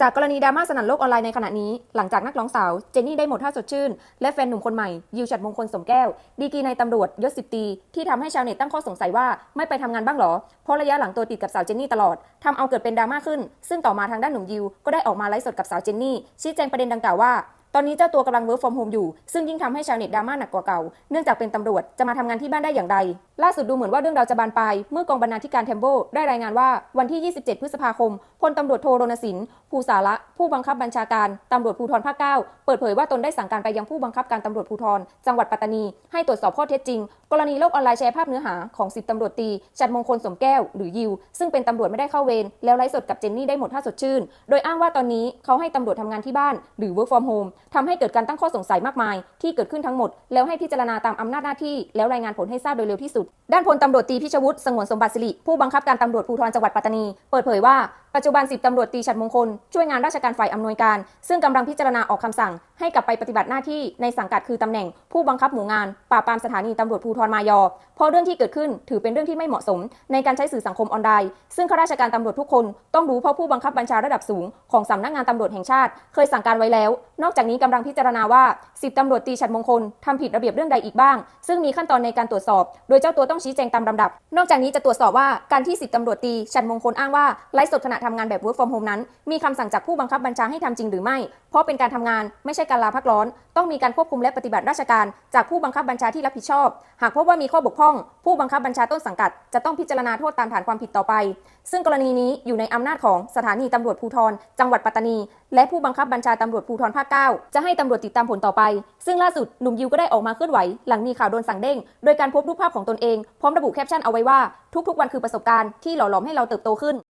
จากกรณีดราม่าสนั่นโลกออนไลน์ในขณะนี้ หลังจากนักร้องสาว เจนนี่ได้หมดท่าสดชื่น และแฟนหนุ่มคนใหม่ ยิวฉัดมงคลสมแก้ว ดีกีในตำรวจยศสิบตี ที่ทำให้ชาวเน็ตตั้งข้อสงสัยว่าไม่ไปทำงานบ้างหรอ เพราะระยะหลังตัวติดกับสาวเจนนี่ตลอดทำเอาเกิดเป็นดราม่าขึ้น ซึ่งต่อมาทางด้านหนุ่มยิวก็ได้ออกมาไลฟ์สดกับสาวเจนนี่ชี้แจงประเด็นดังกล่าวว่า ตอนนี้เจ้าตัวกำลัง work from home อยู่ ซึ่งยิ่งทำให้ชาวเน็ตดราม่าหนักกว่าเก่า เนื่องจากเป็นตำรวจจะมาทำงานที่บ้านได้อย่างไร ล่าสุดดูเหมือนว่าเรื่องราวจะบานปลาย เมื่อกองบรรณาธิการเทมโบได้รายงานว่าวันที่ 27 พฤษภาคม พลตำรวจโทรณสินภูสาระ ผู้บังคับบัญชาการตำรวจภูธรภาค 9 เปิดเผยว่าตนได้สั่งการไปยังผู้บังคับการตำรวจภูธรจังหวัดปัตตานีให้ตรวจสอบข้อเท็จจริง กรณีโลกออนไลน์แชร์ภาพเนื้อหาของสิบตำรวจตี ชัดมงคลสมแก้วหรือยิว ซึ่งเป็นตำรวจไม่ได้เข้าเวรแล้วไลฟ์สดกับเจนนี่ได้หมดท่าสดชื่น โดยอ้างว่าตอนนี้เขาให้ตำรวจทำงานที่บ้าน หรือ work from home ทำให้เกิดการตั้งข้อสงสัยมากมาย ที่เกิดขึ้นทั้งหมด แล้วให้พิจารณาตามอำนาจหน้าที่ แล้วรายงานผลให้ทราบโดยเร็วที่สุด ด้านพลตำรวจตีพิชวุฒิสงวนสมบัติสิริผู้บังคับการตำรวจภูธรจังหวัดปัตตานี เปิดเผยว่าปัจจุบันสิบตำรวจตีฉัดมงคล ช่วยงานราชการฝ่ายอำนวยการ ซึ่งกำลังพิจารณาออกคำสั่ง ให้กลับไปปฏิบัติหน้าที่ในสังกัดคือตำแหน่ง ผู้บังคับหมู่งาน ปราบปรามสถานีตำรวจภูธรมายอ เพราะเรื่องที่เกิดขึ้นถือเป็นเรื่องที่ไม่เหมาะสม ในการใช้สื่อสังคมออนไลน์ ซึ่งข้าราชการตำรวจทุกคนต้องรู้เพราะผู้บังคับบัญชาระดับสูงของสำนักงานตำรวจแห่งชาติ เคยสั่งการไว้แล้ว นอกจากนี้กำลังพิจารณาว่าสิบตำรวจตีฉัดมงคลทำผิดระเบียบเรื่องใดอีกบ้าง ซึ่งมีขั้นตอนในการตรวจสอบ โดยเจ้าตัวต้องชี้แจงตามลำดับ นอกจากนี้จะตรวจสอบว่าการที่สิบตำรวจตีฉัดมงคลอ้างว่าไลฟ์สดขณะทำงานแบบ work from home นั้น มีคำสั่งจากผู้บังคับบัญชาให้ทำจริงหรือไม่ เพราะเป็นการทำงานไม่ใช่การลาพักร้อน ต้องมีการควบคุมและปฏิบัติราชการ จากผู้บังคับบัญชาที่รับผิดชอบ หากพบว่ามีข้อบกพร่อง ผู้บังคับบัญชาต้นสังกัด จะต้องพิจารณาโทษตามฐานความผิดต่อไป ซึ่งกรณีนี้อยู่ในอำนาจของสถานีตำรวจภูธรจังหวัดปัตตานี และผู้บังคับบัญชาตำรวจภูธรภาค9 จะให้ตำรวจติดตามผลต่อไป ซึ่งล่าสุดหนุ่มยิวก็ได้ออกมาเคลื่อนไหว หลังมีข่าวโดนสั่งเด้ง โดยการโพสต์รูปภาพของตนเอง พร้อมระบุแคปชั่นเอาไว้ว่า ทุกๆ วันคือประสบการณ์ที่หล่อหลอมให้เราเติบโตขึ้น